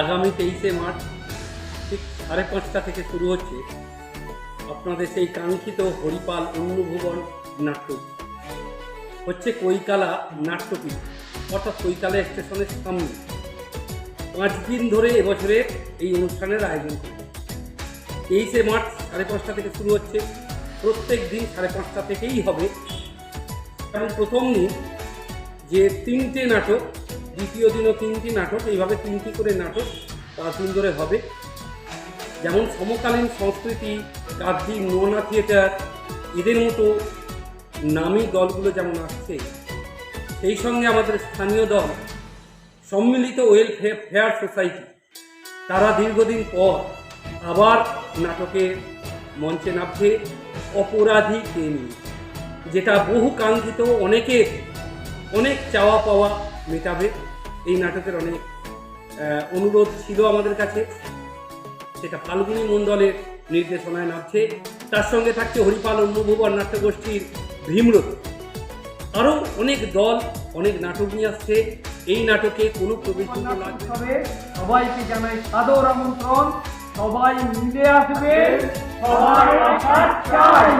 আগামী তেইশে মার্চ ঠিক সাড়ে পাঁচটা থেকে শুরু হচ্ছে আপনাদের সেই কাঙ্ক্ষিত হরিপাল অন্নভুবন নাট্য। হচ্ছে কৈকালা নাট্যপীঠ অর্থাৎ কৈকালা স্টেশনের সামনে। পাঁচ দিন ধরে এবছরের এই অনুষ্ঠানের আয়োজন তেইশে মার্চ সাড়ে পাঁচটা থেকে শুরু হচ্ছে, প্রত্যেক দিন সাড়ে পাঁচটা থেকেই হবে। এবং প্রথম দিন যে তিনটে নাটক দ্বিতীয় দিনও তিনটি নাটক, এইভাবে তিনটি করে নাটক পাঁচ দিন ধরে হবে। যেমন সমকালীন সংস্কৃতি কার্জি নোনা থিয়েটার, এদের মতো নামী দলগুলো যেমন আসছে, সেই সঙ্গে আমাদের স্থানীয় দল, সম্মিলিত ওয়েলফেয়ার ফেয়ার সোসাইটি। তারা দীর্ঘদিন পর আবার নাটকের মঞ্চে নামছে অপরাধী কে নিয়ে, যেটা বহু কাঙ্ক্ষিত অনেকের অনেক চাওয়া পাওয়া মেটাবে। এই নাটকের অনেক আহ, অনুরোধ ছিল আমাদের কাছে। সেটা ফাল্গুনী মণ্ডলের নির্দেশনায় নামছে। তার সঙ্গে থাকছে হরিপাল অন্নভুবন নাট্যগোষ্ঠীর ভীমরত আরও অনেক দল অনেক নাটক নিয়ে আসছে। এই নাটকে কোনো প্রবেশ লাগবে সবাইকে জানাই সাদর আমন্ত্রণ। সবাই মিলে আসবে। সবাই চাই।